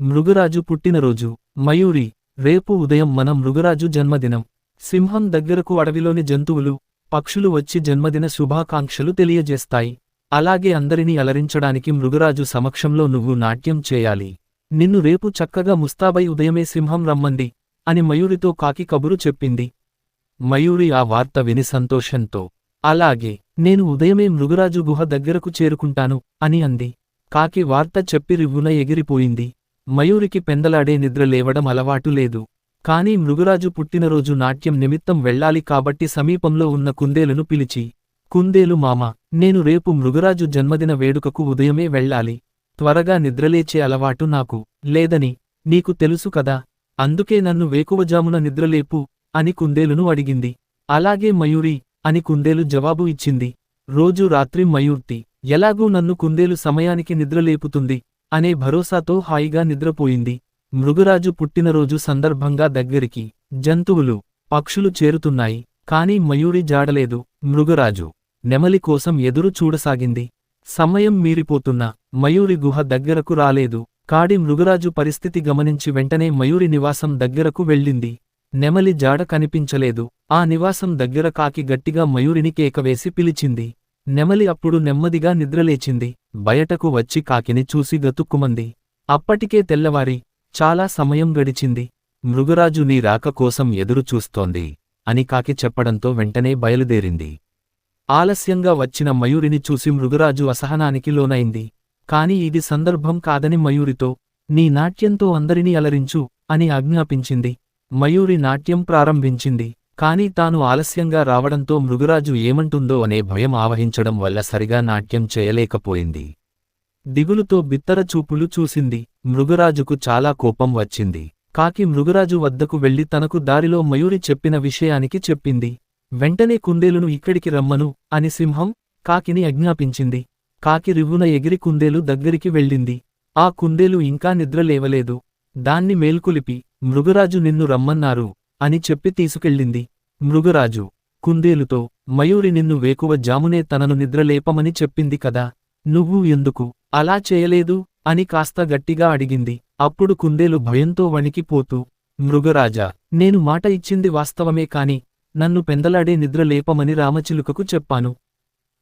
మృగరాజు పుట్టినరోజు మయూరి రేపు ఉదయం మన మృగరాజు జన్మదినం. సింహం దగ్గరకు అడవిలోని జంతువులు పక్షులు వచ్చి జన్మదిన శుభాకాంక్షలు తెలియజేస్తాయి. అలాగే అందరినీ అలరించడానికి మృగరాజు సమక్షంలో నువ్వు నాట్యం చేయాలి. నిన్ను రేపు చక్కగా ముస్తాబై ఉదయమే సింహం రమ్మంది అని మయూరితో కాకి కబురు చెప్పింది. మయూరి ఆ వార్త విని సంతోషంతో అలాగే నేను ఉదయమే మృగరాజు గుహ దగ్గరకు చేరుకుంటాను అని అంది. కాకి వార్త చెప్పి రివ్వున ఎగిరిపోయింది. మయూరికి పెందలాడే నిద్ర లేవడం అలవాటు లేదు. కాని మృగరాజు పుట్టినరోజు నాట్యం నిమిత్తం వెళ్ళాలి కాబట్టి సమీపంలో ఉన్న కుందేలును పిలిచి కుందేలు మామ నేను రేపు మృగరాజు జన్మదిన వేడుకకు ఉదయమే వెళ్ళాలి. త్వరగా నిద్రలేచే అలవాటు నాకు లేదని నీకు తెలుసు కదా. అందుకే నన్ను వేకువజామున నిద్రలేపు అని కుందేలును అడిగింది. అలాగే మయూరి అని కుందేలు జవాబు ఇచ్చింది. రోజు రాత్రి మయూర్తి ఎలాగూ నన్ను కుందేలు సమయానికి నిద్రలేపుతుంది. అనే భరోసాతో హాయిగా నిద్రపోయింది. మృగరాజు పుట్టినరోజు సందర్భంగా దగ్గరికి జంతువులు పక్షులు చేరుతున్నాయి. కాని మయూరి జాడలేదు. మృగరాజు నెమలి కోసం ఎదురు చూడసాగింది. సమయం మీరిపోతున్న మయూరి గుహ దగ్గరకు రాలేదు. కాడి మృగరాజు పరిస్థితి గమనించి వెంటనే మయూరి నివాసం దగ్గరకు వెళ్ళింది. నెమలి జాడ కనిపించలేదు. ఆ నివాసం దగ్గర కాకి గట్టిగా మయూరిని కేకవేసి పిలిచింది. నెమలి అప్పుడు నెమ్మదిగా నిద్రలేచింది. బయటకు వచ్చి కాకిని చూసి గతుక్కుమంది అప్పటికే తెల్లవారి చాలా సమయం గడిచింది. మృగరాజు నీ రాక కోసం ఎదురు చూస్తోంది అని కాకి చెప్పడంతో వెంటనే బయలుదేరింది. ఆలస్యంగా వచ్చిన మయూరిని చూసి మృగరాజు అసహనానికి లోనైంది. కాని ఇది సందర్భం కాదని మయూరితో నీ నాట్యంతో అందరినీ అలరించు అని ఆజ్ఞాపించింది. మయూరి నాట్యం ప్రారంభించింది. కాని తాను ఆలస్యంగా రావడంతో మృగరాజు ఏమంటుందో అనే భయం ఆవహించడం వల్ల సరిగా నాట్యం చేయలేకపోయింది. దిగులుతో బిత్తర చూపులు చూసింది. మృగరాజుకు చాలా కోపం వచ్చింది. కాకి మృగరాజు వద్దకు వెళ్ళి తనకు దారిలో మయూరి చెప్పిన విషయానికి చెప్పింది. వెంటనే కుందేలును ఇక్కడికి రమ్మను అని సింహం కాకిని అజ్ఞాపించింది కాకి రివ్వున ఎగిరి కుందేలు దగ్గరికి వెళ్ళింది. ఆ కుందేలు ఇంకా నిద్రలేవలేదు. దాన్ని మేల్కొలిపి మృగరాజు నిన్ను రమ్మన్నారు. అని చెప్పి తీసుకెళ్ళింది. మృగరాజు కుందేలుతో మయూరి నిన్ను వేకువ జామునే తనను నిద్రలేపమని చెప్పింది కదా నువ్వు ఎందుకు అలా చేయలేదు? అని కాస్త గట్టిగా అడిగింది. అప్పుడు కుందేలు భయంతో వణికిపోతూ మృగరాజా నేను మాట ఇచ్చింది వాస్తవమే కాని నన్ను పెందలాడే నిద్రలేపమని రామచిలుకకు చెప్పాను.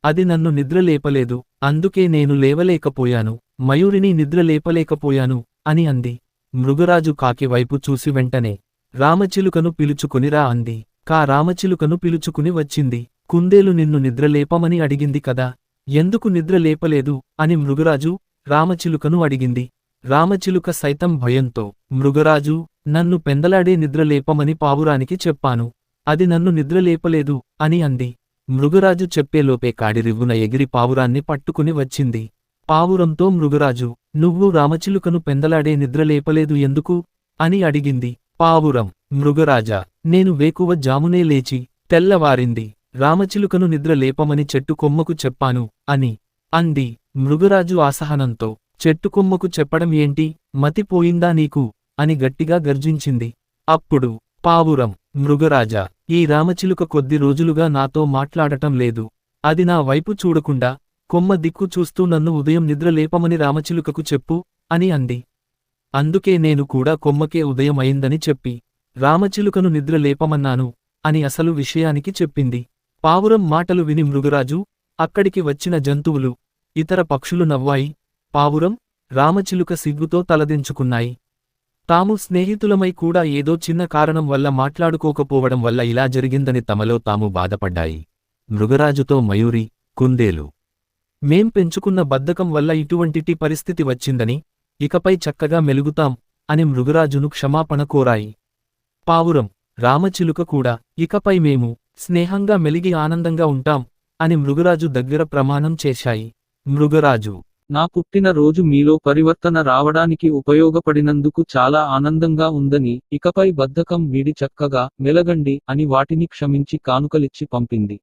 అది నన్ను నిద్రలేపలేదు అందుకే నేను లేవలేకపోయాను మయూరిని నిద్రలేపలేకపోయాను అని అంది. మృగరాజు కాకి వైపు చూసి వెంటనే రామచిలుకను పిలుచుకునిరా అంది. కా రామచిలుకను పిలుచుకుని వచ్చింది. కుందేలు నిన్ను నిద్రలేపమని అడిగింది కదా. ఎందుకు నిద్రలేపలేదు? అని మృగరాజు రామచిలుకను అడిగింది. రామచిలుక సైతం భయంతో మృగరాజు నన్ను పెందలాడే నిద్రలేపమని పావురానికి చెప్పాను. అది నన్ను నిద్రలేపలేదు అని అంది. మృగరాజు చెప్పేలోపే కాడిరివ్వున ఎగిరి పావురాన్ని పట్టుకుని వచ్చింది. పావురంతో మృగరాజు నువ్వు రామచిలుకను పెందలాడే నిద్రలేపలేదు ఎందుకు? అని అడిగింది. పావురం. మృగరాజా నేను వేకువ జామునే లేచి తెల్లవారింది రామచిలుకను నిద్రలేపమని చెట్టు కొమ్మకు చెప్పాను అని అంది. మృగరాజు ఆసహనంతో చెట్టు కొమ్మకు చెప్పడం ఏంటి? మతిపోయిందా నీకు? అని గట్టిగా గర్జించింది. అప్పుడు పావురం మృగరాజా ఈ రామచిలుక కొద్ది రోజులుగా నాతో మాట్లాడటం లేదు. అది నా వైపు చూడకుండా కొమ్మ దిక్కు చూస్తూ నన్ను ఉదయం నిద్రలేపమని రామచిలుకకు చెప్పు అని అంది. అందుకే నేను కూడా కొమ్మకే ఉదయం అయిందని చెప్పి రామచిలుకను నిద్రలేపమన్నాను అని అసలు విషయానికి చెప్పింది. పావురం మాటలు విని మృగరాజు అక్కడికి వచ్చిన జంతువులు ఇతర పక్షులు నవ్వాయి పావురం రామచిలుక సిగ్గుతో తలదించుకున్నాయి. తాము స్నేహితులమై కూడా ఏదో చిన్న కారణం వల్ల మాట్లాడుకోకపోవడం వల్ల ఇలా జరిగిందని తమలో తాము బాధపడ్డాయి. మృగరాజుతో మయూరి కుందేలు మేం పెంచుకున్న బద్ధకం వల్ల ఇటువంటిటి పరిస్థితి వచ్చిందని ఇకపై చక్కగా మెలుగుతాం అని మృగరాజును క్షమాపణ కోరాయి. పావురం రామచిలుక కూడా ఇకపై మేము స్నేహంగా మెలిగి ఆనందంగా ఉంటాం అని మృగరాజు దగ్గర ప్రమాణం చేశాయి. మృగరాజు నా పుట్టిన రోజు మీలో పరివర్తన రావడానికి ఉపయోగపడినందుకు చాలా ఆనందంగా ఉందని ఇకపై బద్ధకం వీడి చక్కగా మెలగండి అని వాటిని క్షమించి కానుకలిచ్చి పంపింది.